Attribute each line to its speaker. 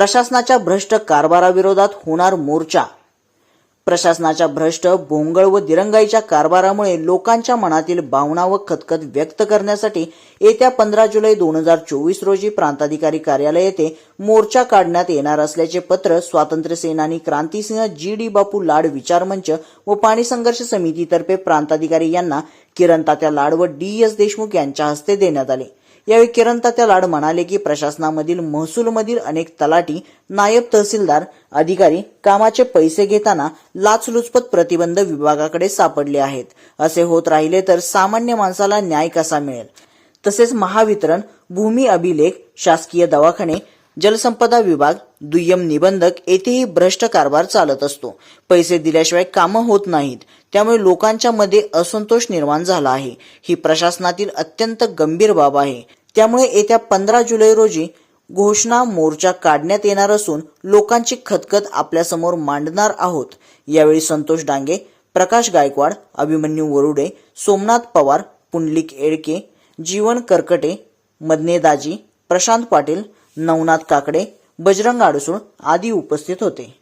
Speaker 1: प्रशासनाच्या भ्रष्ट कारभाराविरोधात होणार मोर्चा. प्रशासनाच्या भ्रष्ट भोंगळ व दिरंगाईच्या कारभारामुळे लोकांच्या मनातील भावना व खतखत व्यक्त करण्यासाठी येत्या पंधरा जुलै दोन हजार चोवीस रोजी प्रांताधिकारी कार्यालय येथे मोर्चा काढण्यात येणार असल्याचे पत्र स्वातंत्र्य सेनानी क्रांतिसिंह जी डी बापू लाड विचार मंच व पाणी संघर्ष समितीतर्फे प्रांताधिकारी यांना किरण तात्या लाड व डी एस देशमुख यांच्या हस्ते देण्यात आले. यावेळी किरण तात्या लाड म्हणाले की प्रशासनामधील महसूलमधील अनेक तलाठी नायब तहसीलदार अधिकारी कामाचे पैसे घेताना लाचलुचपत प्रतिबंध विभागाकडे सापडले आहेत. असे होत राहिले तर सामान्य माणसाला न्याय कसा मिळेल? तसेच महावितरण भूमी अभिलेख शासकीय दवाखाने जलसंपदा विभाग दुय्यम निबंधक येथेही भ्रष्ट कारभार चालत असतो. पैसे दिल्याशिवाय कामं होत नाहीत. त्यामुळे लोकांच्या मध्ये असंतोष निर्माण झाला आहे. ही प्रशासनातील अत्यंत गंभीर बाब आहे. त्यामुळे येत्या पंधरा जुलै रोजी घोषणा मोर्चा काढण्यात येणार असून लोकांची खतखत आपल्यासमोर मांडणार आहोत. यावेळी संतोष डांगे प्रकाश गायकवाड अभिमन्यू वरुडे सोमनाथ पवार पुंडलिक एडके जीवन करकटे मदने दाजी प्रशांत पाटील नवनाथ काकडे बजरंग आडसूळ आदी उपस्थित होते.